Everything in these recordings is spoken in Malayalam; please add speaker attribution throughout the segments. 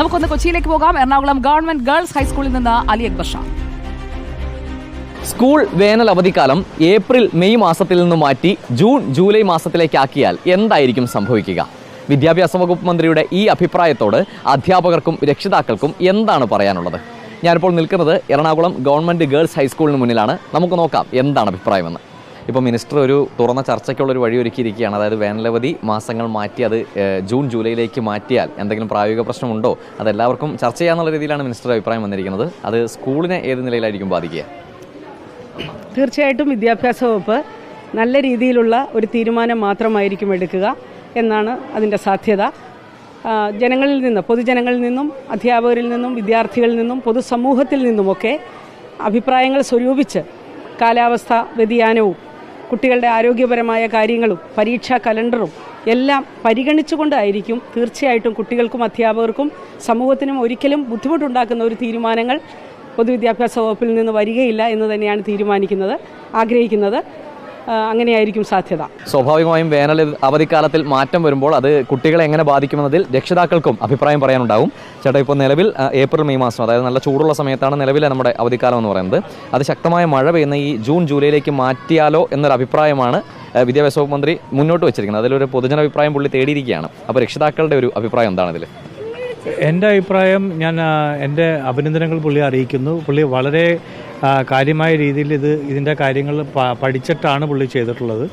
Speaker 1: നമുക്കൊന്ന് കൊച്ചിയിലേക്ക് പോകാം. എറണാകുളം ഗവൺമെന്റ് ഗേൾസ് ഹൈസ്കൂളിൽ നിന്ന് അലി അക്ബർ ഷാ.
Speaker 2: സ്കൂൾ വേനൽ അവധിക്കാലം ഏപ്രിൽ മെയ് മാസത്തിൽ നിന്ന് മാറ്റി ജൂൺ ജൂലൈ മാസത്തിലേക്കാക്കിയാൽ എന്തായിരിക്കും സംഭവിക്കുക? വിദ്യാഭ്യാസ വകുപ്പ് മന്ത്രിയുടെ ഈ അഭിപ്രായത്തോട് അധ്യാപകർക്കും രക്ഷിതാക്കൾക്കും എന്താണ് പറയാനുള്ളത്? ഞാനിപ്പോൾ നിൽക്കുന്നത് എറണാകുളം ഗവൺമെന്റ് ഗേൾസ് ഹൈസ്കൂളിന് മുന്നിലാണ്. നമുക്ക് നോക്കാം എന്താണ് അഭിപ്രായമെന്ന്. ഇപ്പോൾ മിനിസ്റ്റർ ഒരു തുറന്ന ചർച്ചയ്ക്കുള്ളൊരു വഴി ഒരുക്കിയിരിക്കുകയാണ്. അതായത് വേനലവധി മാസങ്ങൾ മാറ്റി അത് ജൂൺ ജൂലൈയിലേക്ക് മാറ്റിയാൽ എന്തെങ്കിലും പ്രായോഗിക പ്രശ്നമുണ്ടോ? അതെല്ലാവർക്കും ചർച്ച ചെയ്യാമെന്നുള്ള രീതിയിലാണ് മിനിസ്റ്റർ അഭിപ്രായം വന്നിരിക്കുന്നത്. അത് സ്കൂളിനെ ഏത് നിലയിലായിരിക്കും ബാധിക്കുക?
Speaker 3: തീർച്ചയായിട്ടും വിദ്യാഭ്യാസ വകുപ്പ് നല്ല രീതിയിലുള്ള ഒരു തീരുമാനം മാത്രമായിരിക്കും എടുക്കുക എന്നാണ് അതിന്റെ സാധ്യത. ജനങ്ങളിൽ നിന്ന് പൊതുജനങ്ങളിൽ നിന്നും അധ്യാപകരിൽ നിന്നും വിദ്യാർത്ഥികളിൽ നിന്നും പൊതുസമൂഹത്തിൽ നിന്നുമൊക്കെ അഭിപ്രായങ്ങൾ സ്വരൂപിച്ച് കാലാവസ്ഥ വ്യതിയാനവും കുട്ടികളുടെ ആരോഗ്യപരമായ കാര്യങ്ങളും പരീക്ഷാ കലണ്ടറും എല്ലാം പരിഗണിച്ചുകൊണ്ടായിരിക്കും തീർച്ചയായിട്ടും കുട്ടികൾക്കും അധ്യാപകർക്കും സമൂഹത്തിനും ഒരിക്കലും ബുദ്ധിമുട്ടുണ്ടാക്കുന്ന ഒരു തീരുമാനങ്ങൾ പൊതുവിദ്യാഭ്യാസ വകുപ്പിൽ നിന്ന് വരികയില്ല എന്ന് തന്നെയാണ് തീരുമാനിക്കുന്നത് ആഗ്രഹിക്കുന്നത്. അങ്ങനെയായിരിക്കും സാധ്യത.
Speaker 2: സ്വാഭാവികമായും വേനൽ അവധിക്കാലത്തിൽ മാറ്റം വരുമ്പോൾ അത് കുട്ടികളെ എങ്ങനെ ബാധിക്കുമെന്നതിൽ രക്ഷിതാക്കൾക്കും അഭിപ്രായം പറയാനുണ്ടാവും. ചേട്ടാ ഇപ്പോൾ നിലവിൽ ഏപ്രിൽ മെയ് മാസം അതായത് നല്ല ചൂടുള്ള സമയത്താണ് നിലവിലെ നമ്മുടെ അവധിക്കാലം എന്ന് പറയുന്നത്. അത് ശക്തമായ മഴ പെയ്യുന്ന ഈ ജൂൺ ജൂലൈയിലേക്ക് മാറ്റിയാലോ എന്നൊരു അഭിപ്രായമാണ് വിദ്യാഭ്യാസ വകുപ്പ് മന്ത്രി മുന്നോട്ട് വെച്ചിരിക്കുന്നത്. അതിലൊരു പൊതുജന അഭിപ്രായം പുള്ളി തേടിയിരിക്കുകയാണ്. അപ്പോൾ രക്ഷിതാക്കളുടെ ഒരു അഭിപ്രായം എന്താണ് ഇതിൽ
Speaker 4: എന്റെ അഭിപ്രായം ഞാൻ എന്റെ അഭിനന്ദനങ്ങൾ പുള്ളി അറിയിക്കുന്നു. പുള്ളി വളരെ കാര്യമായ രീതിയിൽ ഇത് ഇതിന്റെ കാര്യങ്ങൾ പഠിച്ചിട്ടാണ് പുള്ളി ചെയ്തിട്ടുള്ളത്.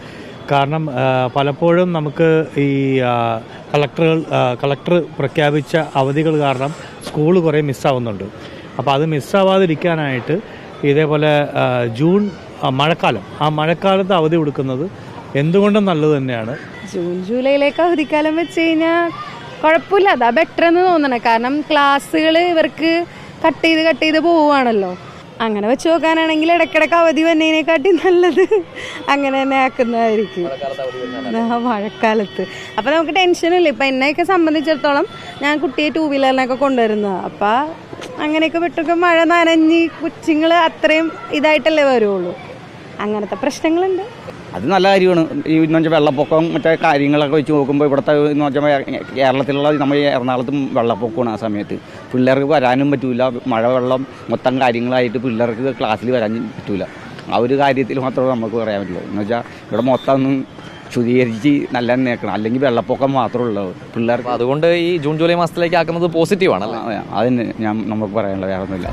Speaker 4: കാരണം പലപ്പോഴും നമുക്ക് ഈ കളക്ടറുകൾ കളക്ടർ പ്രഖ്യാപിച്ച അവധികൾ കാരണം സ്കൂൾ കുറേ മിസ്സാവുന്നുണ്ട്. അപ്പോൾ അത് മിസ്സാവാതിരിക്കാനായിട്ട് ഇതേപോലെ ജൂൺ മഴക്കാലം. ആ മഴക്കാലത്ത് അവധി കൊടുക്കുന്നത് എന്തുകൊണ്ടും നല്ലത് തന്നെയാണ്.
Speaker 5: ജൂൺ ജൂലൈയിലേക്ക് അവധിക്കാലം വെച്ച് കഴിഞ്ഞാൽ കുഴപ്പമില്ല. അതാ ബെറ്റർ എന്ന് തോന്നണേ. കാരണം ക്ലാസ്സുകൾ ഇവർക്ക് കട്ട് ചെയ്ത് കട്ട് ചെയ്ത് പോവുകയാണല്ലോ. അങ്ങനെ വെച്ച് നോക്കാനാണെങ്കിൽ ഇടയ്ക്കിടയ്ക്ക് അവധി വന്നതിനെക്കാട്ടി നല്ലത് അങ്ങനെ തന്നെ ആക്കുന്നതായിരിക്കും. മഴക്കാലത്ത്. അപ്പം നമുക്ക് ടെൻഷനില്ല ഇപ്പം എന്നെയൊക്കെ സംബന്ധിച്ചിടത്തോളം ഞാൻ കുട്ടിയെ ടൂ വീലറിനൊക്കെ കൊണ്ടുവരുന്നത് അപ്പം അങ്ങനെയൊക്കെ വിട്ടൊക്കെ മഴ നനഞ്ഞ് കൊച്ചുങ്ങൾ അത്രയും ഇതായിട്ടല്ലേ വരുള്ളൂ. അങ്ങനത്തെ പ്രശ്നങ്ങളുണ്ട്.
Speaker 6: അത് നല്ല കാര്യമാണ്. ഈ എന്ന് വെച്ചാൽ വെള്ളപ്പൊക്കം മറ്റേ കാര്യങ്ങളൊക്കെ വെച്ച് നോക്കുമ്പോൾ ഇവിടുത്തെ എന്ന് വെച്ചാൽ കേരളത്തിലുള്ള നമ്മൾ ഈ എറണാകുളത്തും വെള്ളപ്പൊക്കമാണ് ആ സമയത്ത്. പിള്ളേർക്ക് വരാനും പറ്റൂല. മഴവെള്ളം മൊത്തം കാര്യങ്ങളായിട്ട് പിള്ളേർക്ക് ക്ലാസ്സിൽ വരാൻ പറ്റൂല. ആ ഒരു കാര്യത്തിൽ മാത്രമേ നമുക്ക് പറയാൻ പറ്റുള്ളൂ. എന്ന് വെച്ചാൽ ഇവിടെ മൊത്തം ഒന്ന് ശുദ്ധീകരിച്ച് നല്ല നേക്കണം. അല്ലെങ്കിൽ വെള്ളപ്പൊക്കം മാത്രമേ ഉള്ളൂ. പിള്ളേർക്ക്
Speaker 2: അതുകൊണ്ട് ഈ ജൂൺ ജൂലൈ മാസത്തിലേക്ക് ആക്കുന്നത് പോസിറ്റീവാണ്
Speaker 6: അതന്നെ ഞാൻ നമുക്ക് പറയാനുള്ളത് വേറെ ഒന്നുമില്ല